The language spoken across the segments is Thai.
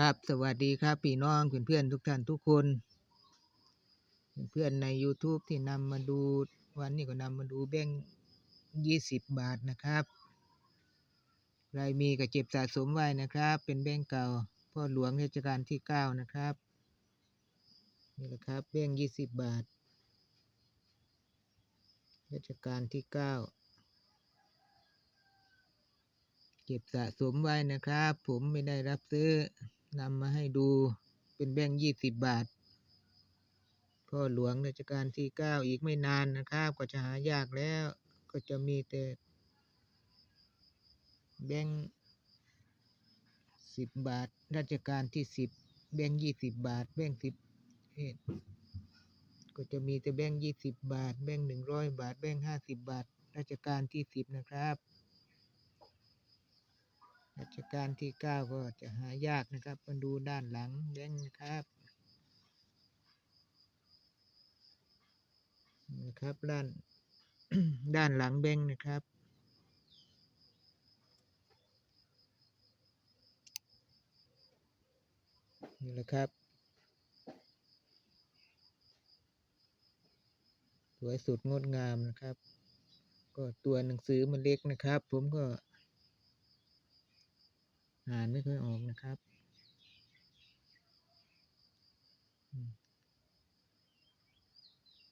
ครับ สวัสดีครับพี่น้องเพื่อนๆทุกท่านทุกคน เพื่อนใน YouTube ที่นำมาดูวันนี้ก็นำมาดูแบงค์ยี่สิบบาทนะครับใครมีก็เก็บสะสมไว้นะครับ เป็นแบงค์เก่าพ่อหลวงรัชกาลที่เก้านะครับนี่แหละครับแบงค์ยี่สิบบาทรัชกาลที่เก้าเก็บสะสมไว้นะครับ ผมไม่ได้รับซื้อ นำมาให้ดูเป็นแบงค์ยี่สิบบาท พ่อหลวงรัชกาลที่เก้าอีกไม่นานนะครับก็จะหายากแล้วก็จะมีแต่แบงค์สิบบาทรัชกาลที่สิบแบงค์ยี่สิบบาท แบงค์สิบเอ็ดก็จะมีแต่แบงค์ยี่สิบบาท แบงค์หนึ่งร้อยบาท แบงค์ห้าสิบบาทรัชกาลที่สิบนะครับ รัชกาลที่เก้าก็จะหายากนะครับมาดูด้านหลังแบงนะครับนะครับด้านด้านหลังแบงนะครับ นี่แหละครับ สวยสุดงดงามนะครับ ก็ตัวหนังสือมันเล็กนะครับ ผมก็ อ่านไม่ค่อยออกนะครับ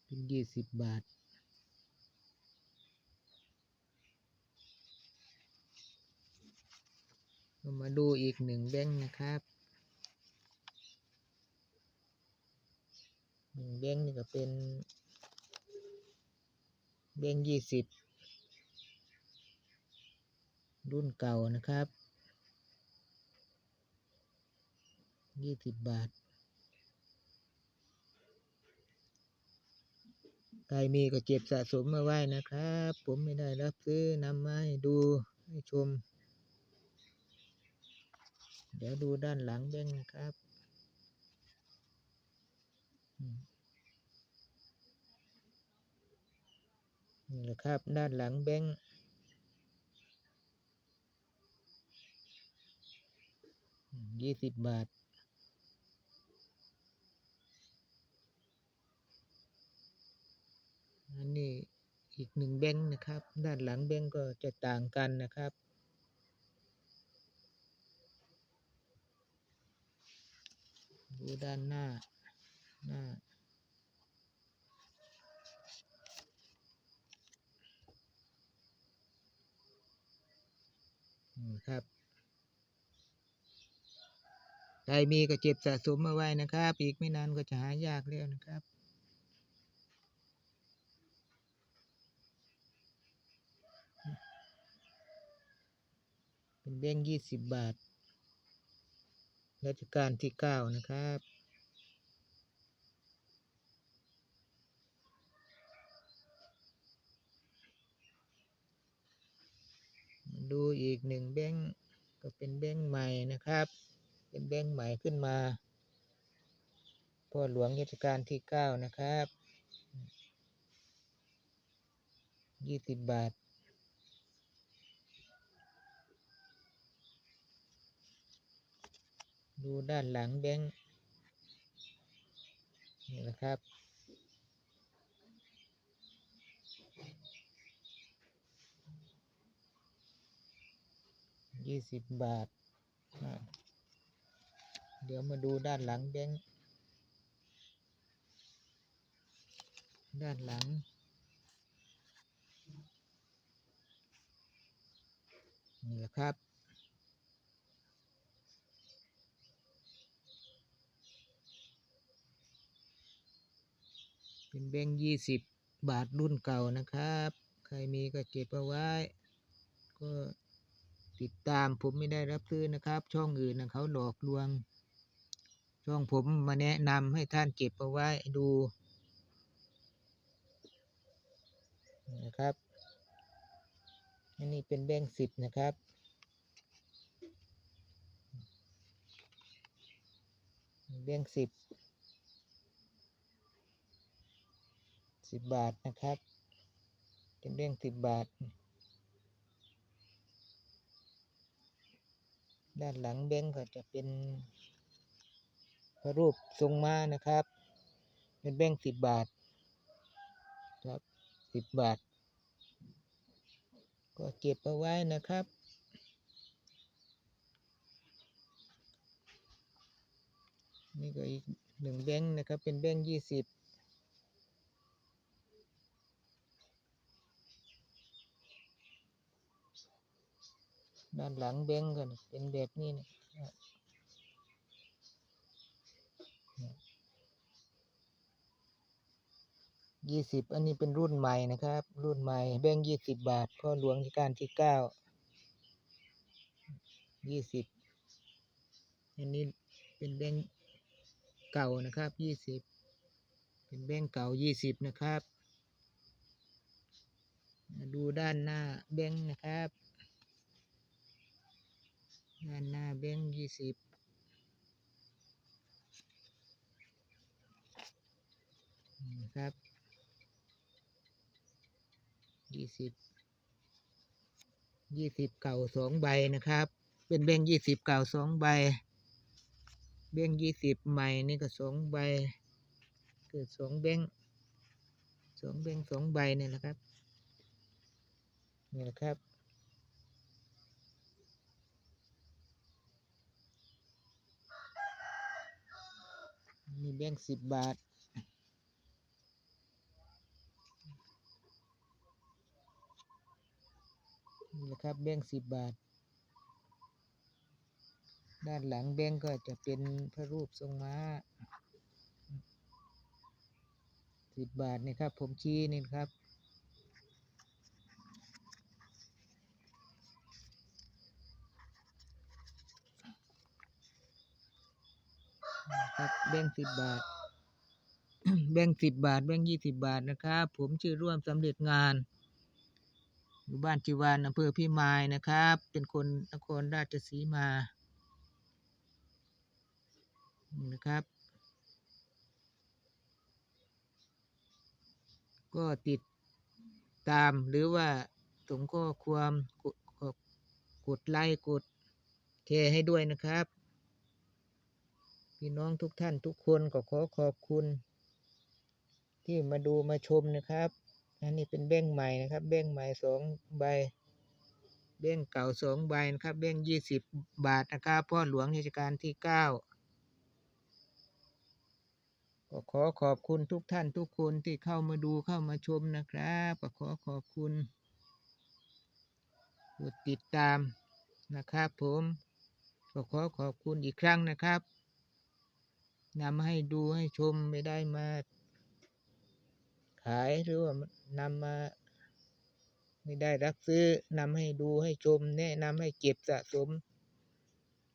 เป็นยี่สิบบาทเรามาดูอีกหนึ่งแบงค์นะครับหนึ่งแบงค์นี่ก็เป็นแบงค์ยี่สิบรุ่นเก่านะครับ ยี่สิบบาท ใครมีก็เก็บสะสมมาไว้นะครับ ผมไม่ได้รับซื้อนำมาให้ดูให้ชม เดี๋ยวดูด้านหลังแบงค์นะครับนี่แหละครับด้านหลังแบงค์ยี่สิบบาท อันนี้ อีกหนึ่งแบงค์นะครับ ด้านหลังแบงค์ก็จะต่างกันนะครับ ดูด้านหน้าหน้าครับใครมีก็เก็บสะสมมาไว้นะครับ อีกไม่นานก็จะหายากแล้วนะครับ เป็น แบงค์ยี่สิบบาท รัชกาลที่เก้านะครับดูอีกหนึ่งแบงค์ก็เป็นแบงค์ใหม่นะครับ เป็นแบงค์ใหม่ขึ้นมาพ่อหลวงรัชกาลที่เก้านะครับยี่สิบบาท ดูด้านหลังแบงค์นี่แหละครับ ยี่สิบบาท เดี๋ยวมาดูด้านหลังแบงค์ด้านหลังนี่แหละครับ เป็นแบงค์ยี่สิบบาทรุ่นเก่านะครับ ใครมีก็เก็บเอาไว้ ก็ติดตามผมไม่ได้รับซื้อนะครับ ช่องอื่นนะเขาหลอกลวง ช่องผมมาแนะนำให้ท่านเก็บเอาไว้ดูนะครับอันนี้เป็นแบงค์สิบนะครับ แบงค์สิบ สิบบาทนะครับเป็นแบงสิบบาท ด้านหลังแบงค์ก็จะเป็นพระรูปทรงม้านะครับ เป็นแบงค์สิบบาท ครับสิบบาท ก็เก็บเอาไว้นะครับนี่ก็อีกหนึ่งแบงค์นะครับ เป็นแบงค์ยี่สิบ ด้านหลังแบงก์ก็เป็นแบบนี้นะยี่สิบอันนี้เป็นรุ่นใหม่นะครับ รุ่นใหม่ แบงก์ยี่สิบบาทพ่อหลวงรัชกาลที่เก้ายี่สิบอันนี้เป็นแบงก์เก่านะครับยี่สิบเป็นแบงก์เก่ายี่สิบนะครับ ดูด้านหน้าแบงก์นะครับ ด้านหน้าแบงค์ยี่สิบนะครับยี่สิบยี่สิบเก่าสองใบนะครับ เป็นแบงค์ยี่สิบเก่าสองใบ แบงค์ยี่สิบใหม่นี่ก็สองใบ เกิดสองแบงค์สองแบงค์สองใบเนี่ยนะครับนี่นะครับ มีแบงค์สิบบาท นี่นะครับแบงค์สิบบาท ด้านหลังแบงค์ก็จะเป็นพระรูปทรงม้าสิบบาทนี่ครับ ผมชี้นี่ครับ ครับ แบงค์สิบบาท แบงค์สิบบาท แบงค์ยี่สิบบาทนะครับ ผมชื่อร่วมสำเร็จงาน อยู่บ้านจิวานอำเภอพิมายนะครับ เป็นคนนครราชสีมานะครับ ก็ติดตามหรือว่าส่งข้อความกดไลค์กดแชร์ให้ด้วยนะครับ พี่น้องทุกท่านทุกคนก็ขอขอบคุณ ที่มาดูมาชมนะครับ อันนี้เป็นแบงใหม่นะครับ แบงใหม่สองใบ แบงเก่าสองใบนะครับ แบงยี่สิบบาทนะครับพ่อหลวงรัชกาลที่เก้าก็ขอขอบคุณทุกท่านทุกคนที่เข้ามาดูเข้ามาชมนะครับก็ขอขอบคุณกดติดตามนะครับผมก็ขอขอบคุณอีกครั้งนะครับ นำให้ดูให้ชมไม่ได้มา ขายหรือว่านำมา ไม่ได้รับซื้อนำให้ดูให้ชม แนะนำให้เก็บสะสม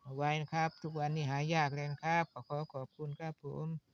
เอาไว้นะครับ ทุกวันนี้หายากเลยนะครับขอขอบคุณครับผม